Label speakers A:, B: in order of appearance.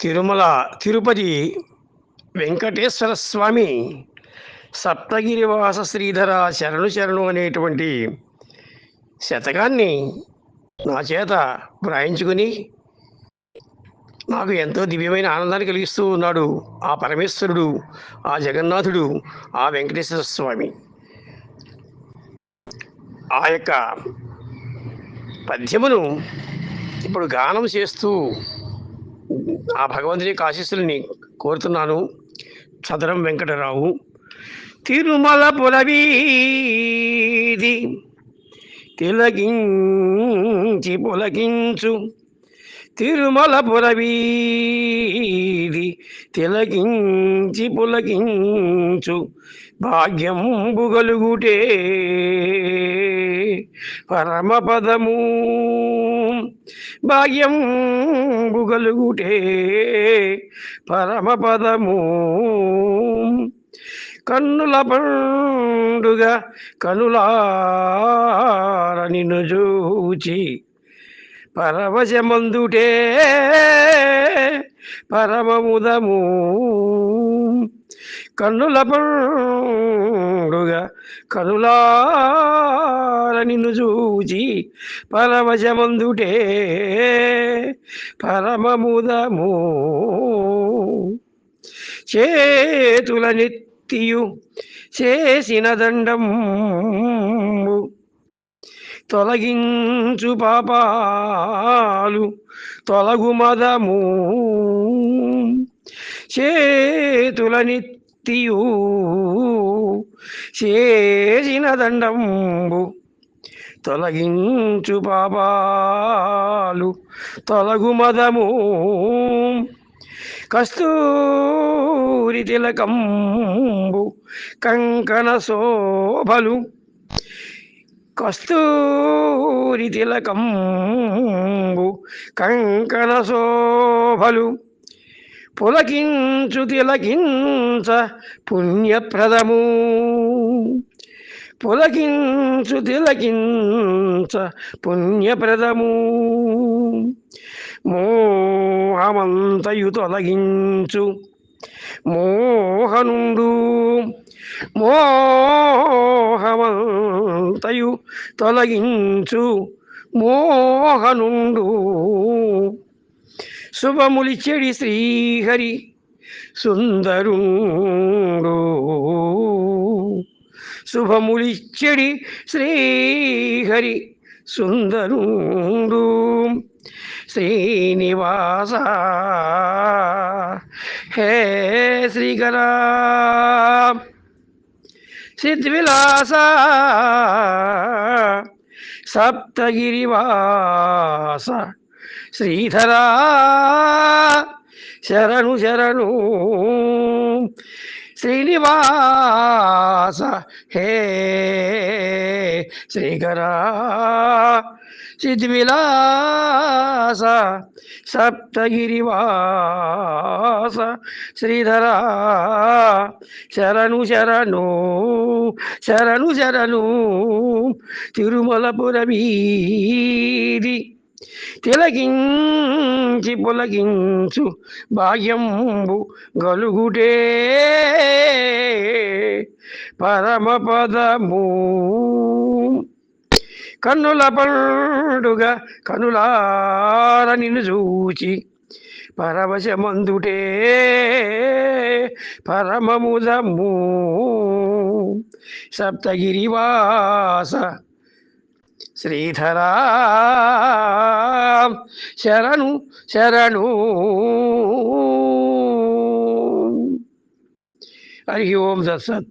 A: తిరుమల తిరుపతి వెంకటేశ్వర స్వామి సప్తగిరివాస శ్రీధర శరణు శరణు అనేటువంటి శతకాన్ని నా చేత వ్రాయించుకుని నాకు ఎంతో దివ్యమైన ఆనందాన్ని కలిగిస్తూ ఉన్నాడు ఆ పరమేశ్వరుడు ఆ జగన్నాథుడు ఆ వెంకటేశ్వర స్వామి. ఆ యొక్క పద్యమును ఇప్పుడు గానం చేస్తూ ఆ భగవంతుని యొక్క ఆశీస్సుల్ని కోరుతున్నాను. చదరం వెంకటరావు. తిరుమల పులవీది తిలకించి పులకించు. తిరుమల పురవీది తిలకించి పులకించు. భాగ్యం బుగలుగుటే పరమపదము భాగ్యం బుగలుగుటే పరమపదము కన్నుల పండుగ కనులార నిన్ను చూచి పరవశమందుటే పరమముదము కన్నుల పండుగ కనులార నిన్ను చూచి పరవశమందుటే పరమముదము. చేతుల నెత్తియు చేసిన దండము తొలగించు పాపాలు తొలగు మదము. చేతుల నిత్తియు చేసిన దండంబు. తొలగించు పాపాలు తొలగు మదము. కస్తూరి తిలకంబు కంకణ శోభలు. కస్తూరి తిలకంబు కంకణ శోభలు. పులకించు తిలకించ పుణ్యప్రదము. పులకించు తిలకించ పుణ్యప్రదము. మోహమంతయు తొలగించు మోహనుండు. మోహమంతయు తొలగించు మోహనుండు. శుభములిచెడి శ్రీహరి సుందరుండు. శుభములిచెడి శ్రీహరి సుందరుడు. శ్రీనివాస హే శ్రీకరా సిద్విలాస సప్తగిరివాస శ్రీధరా శరణు శరణు. శ్రీనివాస హే శ్రీకరా సిద్విలాస సప్తగిరివాస శ్రీధరా. శరణు శరణు శరణు శరణు. తిరుమలపురమీది తిలగించి పొలగించు భాగ్యంబు గలుగుటే. పరమపదము కన్నుల పండుగ కనులార నిన్ను చూచి పరవశమందుటే పరమముదము. సప్తగిరివాస శ్రీధరా శరణు శరణు. హరి ఓం సత్సత్.